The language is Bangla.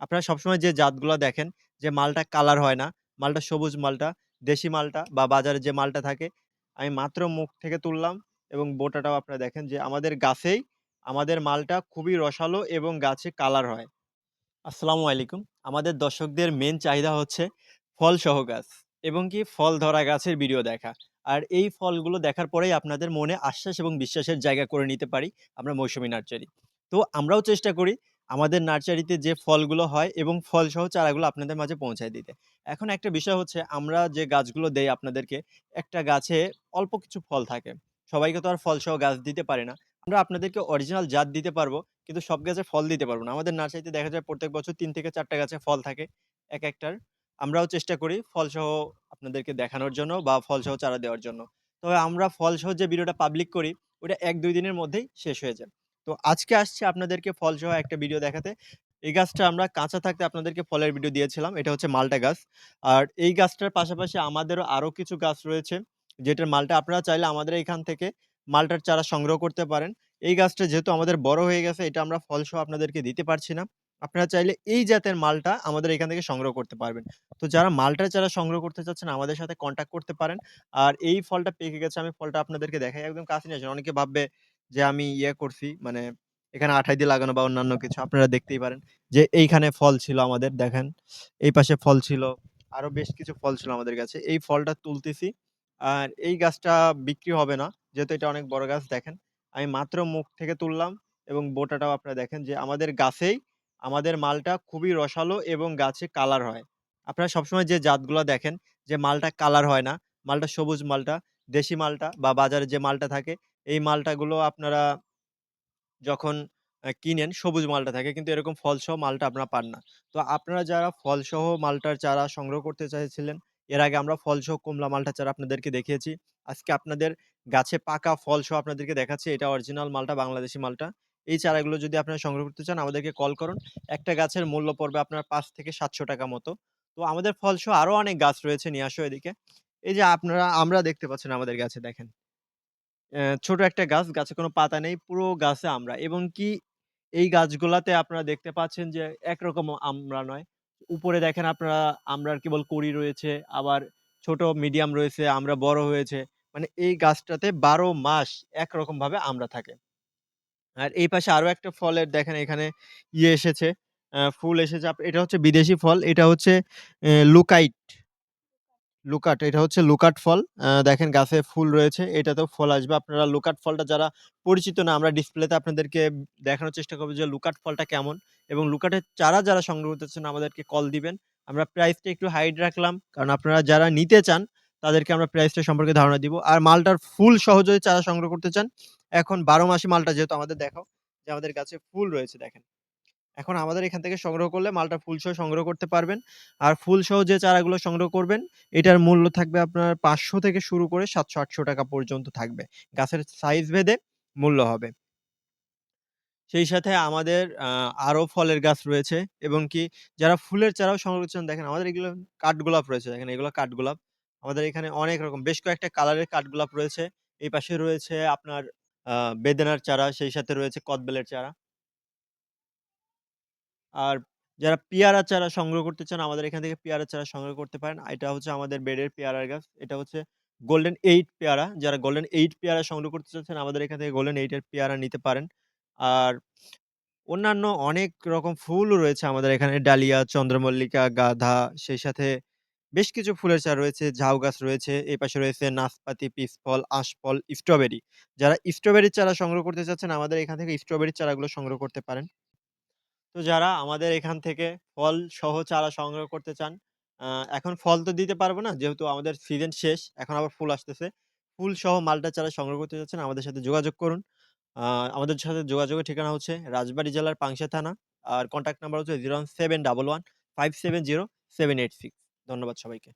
আপনারা সবসময় যে জাতগুলো দেখেন যে মালটা কালার হয় না, মালটা সবুজ মালটা, দেশি মালটা বা বাজারে যে মালটা থাকে, আমি মাত্র মুখ থেকে তুললাম এবং বোটাটাও আপনারা দেখেন যে আমাদের গাছেই আমাদের মালটা খুবই রসালো এবং গাছে কালার হয়। আসসালামু আলাইকুম। আমাদের দর্শকদের মেইন চাহিদা হচ্ছে ফলসহ গাছ এবং কি ফল ধরা গাছের ভিডিও দেখা। আর এই ফলগুলো দেখার পরেই আপনাদের মনে আশ্বাস এবং বিশ্বাসের জায়গা করে নিতে পারি আমরা মৌসুমী নার্সারি। তো আমরাও চেষ্টা করি আমাদের নার্সারিতে যে ফলগুলো হয় এবং ফলসহ চারাগুলো আপনাদের মাঝে পৌঁছায় দিতে। এখন একটা বিষয় হচ্ছে আমরা যে গাছগুলো দেই আপনাদেরকে, একটা গাছে অল্প কিছু ফল থাকে। সবাইকে তো আর ফলসহ গাছ দিতে পারে না। আমরা আপনাদেরকে অরিজিনাল জাত দিতে পারব, কিন্তু সব গাছে ফল দিতে পারব না। আমাদের নার্সারিতে দেখা যায় প্রত্যেক বছর তিন থেকে ৪ টা গাছে ফল থাকে এক একটার আমরাও চেষ্টা করি ফলসহ আপনাদেরকে দেখানোর জন্য বা ফলসহ চারা দেওয়ার জন্য। তবে আমরা ফলসহ যে ভিডিওটা পাবলিক করি, ওটা ১-২ দিনের মধ্যেই শেষ হয়ে যায়। তো আজকে আসছি আপনাদেরকে ফলসহ একটা ভিডিও দেখাতে। এই গাছটা আমরা কাঁচা থাকতে আপনাদেরকে ফলের ভিডিও দিয়েছিলাম। এটা হচ্ছে মালটা গাছ। আর এই গাছটার পাশাপাশি আমাদেরও আরও কিছু গাছ রয়েছে, যেটার মালটা আপনারা চাইলে আমাদের এখান থেকে মালটার চারা সংগ্রহ করতে পারেন। এই গাছটা যেহেতু আমাদের বড় হয়ে গেছে, এটা আমরা ফলসহ আপনাদেরকে দিতে পারছি না। আপনারা চাইলে এই জাতের মালটা আমাদের এখান থেকে সংগ্রহ করতে পারবেন। তো যারা মালটার চারা সংগ্রহ করতে চাচ্ছেন আমাদের সাথে কনট্যাক্ট করতে পারেন। আর এই ফলটা পেকে গেছে, আমি ফলটা আপনাদেরকে দেখাই। একদম কাছে নিয়ে আসেন। অনেকে ভাববে যে আমি ইয়ে করছি, মানে এখানে আঠাই দিয়ে লাগানো বা অন্যান্য কিছু। আপনারা দেখতেই পারেন যে এইখানে ফল ছিল আমাদের দেখেন। এই পাশে ফল ছিল। আরও বেশ কিছু ফল ছিল আমাদের গাছে। এই ফলটা তুলতেছি। আর এই গাছটা বিক্রি হবে না। যেহেতু এটা অনেক বড় গাছ দেখেন। আমি মাত্র মুখ থেকে তুললাম এবং বোটাটাও আপনারা দেখেন যে আমাদের গাছেই আমাদের মালটা খুবই রসালো এবং গাছে কালার হয়। আপনারা সবসময় যে জাতগুলা দেখেন যে মালটা কালার হয় না, মালটা সবুজ মালটা, দেশি মালটা বা বাজারে যে মালটা থাকে, এই মালটাগুলো আপনারা যখন কিনেন সবুজ মালটা থাকে কিন্তু এরকম ফলসহ মালটা আপনারা পান না। তো আপনারা যারা ফলসহ মালটার চারা সংগ্রহ করতে চাইছিলেন, এর আগে আমরা ফলসহ কমলা মালটার চারা আপনাদেরকে দেখিয়েছি। আজকে আপনাদের গাছে পাকা ফলসহ আপনাদেরকে দেখাচ্ছি। এটা অরিজিনাল মালটা, বাংলাদেশি মালটা। এই চারাগুলো যদি আপনারা সংগ্রহ করতে চান আমাদেরকে কল করুন। একটা গাছের মূল্য পড়বে আপনার ৳৫-৭০০ মতো। তো আমাদের ফলসহ আরও অনেক গাছ রয়েছে, নিয়ে আসো এদিকে। এই যে আপনারা আমরা দেখতে পাচ্ছেন আমাদের গাছে দেখেন। ছোট একটা গাছ, গাছে কোনো পাতা নেই। পুরো গাছে আমড়া এবং কি এই গাছগুলাতে আপনারা দেখতে পাচ্ছেন যে একরকম আমড়া নয়। উপরে দেখেন আপনারা আমড়ার কেবল কড়ি রয়েছে, আবার ছোট মিডিয়াম রয়েছে, আমড়া বড় হয়েছে। মানে এই গাছটাতে ১২ মাস একরকমভাবে আমড়া থাকে। আর এই পাশে আরও একটা ফলের দেখেন এখানে ইয়ে এসেছে, ফুল এসেছে। এটা হচ্ছে বিদেশি ফল। এটা হচ্ছে লুকাইট। লুকাট, এটা হচ্ছে লুকাট ফল। দেখেন গাছে ফুল রয়েছে, এটাতেও ফল আসবে। আপনারা লুকাট ফলটা যারা পরিচিত না, আমরা ডিসপ্লেতে আপনাদেরকে দেখানোর চেষ্টা করব যে লুকাট ফলটা কেমন এবং লুকাটের চারা যারা সংগ্রহ করতে চান আমাদেরকে কল দিবেন। আমরা প্রাইসটা একটু হাইড রাখলাম। কারণ আপনারা যারা নিতে চান তাদেরকে আমরা প্রাইসটা সম্পর্কে ধারণা দিব। আর মালটার ফুল সহ যদি চারা সংগ্রহ করতে চান, এখন বারো মাসে মালটা যেহেতু আমাদের দেখাও যে আমাদের গাছে ফুল রয়েছে দেখেন। এখন আমাদের এখান থেকে সংগ্রহ করলে মালটা ফুলসহ সংগ্রহ করতে পারবেন। আর ফুলসহ যে চারাগুলো সংগ্রহ করবেন, এটার মূল্য থাকবে আপনার ৫০০ থেকে শুরু করে ৳৭০০-৮০০ পর্যন্ত থাকবে। গাছের সাইজ ভেদে মূল্য হবে। সেই সাথে আমাদের আ আরও ফলের গাছ রয়েছে এবং কি যারা ফুলের চারাও সংগ্রহ করতে চান দেখেন আমাদের এগুলো কাঠগোলাপ রয়েছে দেখেন এগুলো কাঠগোলাপ। আমাদের এখানে অনেক রকম বেশ কয়েকটা কালারের কাঠগোলাপ রয়েছে। এই পাশে রয়েছে আপনার বেদেনার চারা, সেই সাথে রয়েছে কদবেলের চারা। আর যারা পেয়ারা চারা সংগ্রহ করতে চান আমাদের এখান থেকে পেয়ারা চারা সংগ্রহ করতে পারেন। এটা হচ্ছে আমাদের বেডের পেয়ারার গাছ। এটা হচ্ছে গোল্ডেন এইট পেয়ারা। যারা গোল্ডেন এইট পেয়ারা সংগ্রহ করতে চাচ্ছেন আমাদের এখান থেকে গোল্ডেন এইটের পেয়ারা নিতে পারেন। আর অন্যান্য অনেক রকম ফুলও রয়েছে আমাদের এখানে ডালিয়া, চন্দ্রমল্লিকা, গাধা সেই সাথে বেশ কিছু ফুলের চারা রয়েছে, ঝাউ গাছ রয়েছে, এই পাশে রয়েছে নাশপাতি, পিচফল, আশফল, স্ট্রবেরি। যারা স্ট্রবেরির চারা সংগ্রহ করতে চাচ্ছেন আমাদের এখান থেকে স্ট্রবেরির চারাগুলো সংগ্রহ করতে পারেন। তো যারা আমাদের এখান থেকে ফল সহ চারা সংগ্রহ করতে চান, এখন ফল তো দিতে পারব না যেহেতু আমাদের সিজন শেষ। এখন আবার ফুল আসতেছে। ফুল সহ মালটা চারা সংগ্রহ করতে চাচ্ছেন আমাদের সাথে যোগাযোগ করুন। আমাদের সাথে যোগাযোগের ঠিকানা হচ্ছে রাজবাড়ী জেলার পাংশা থানা। আর কন্ট্যাক্ট নাম্বার হচ্ছে 01711 570 786 ধন্যবাদ সবাইকে।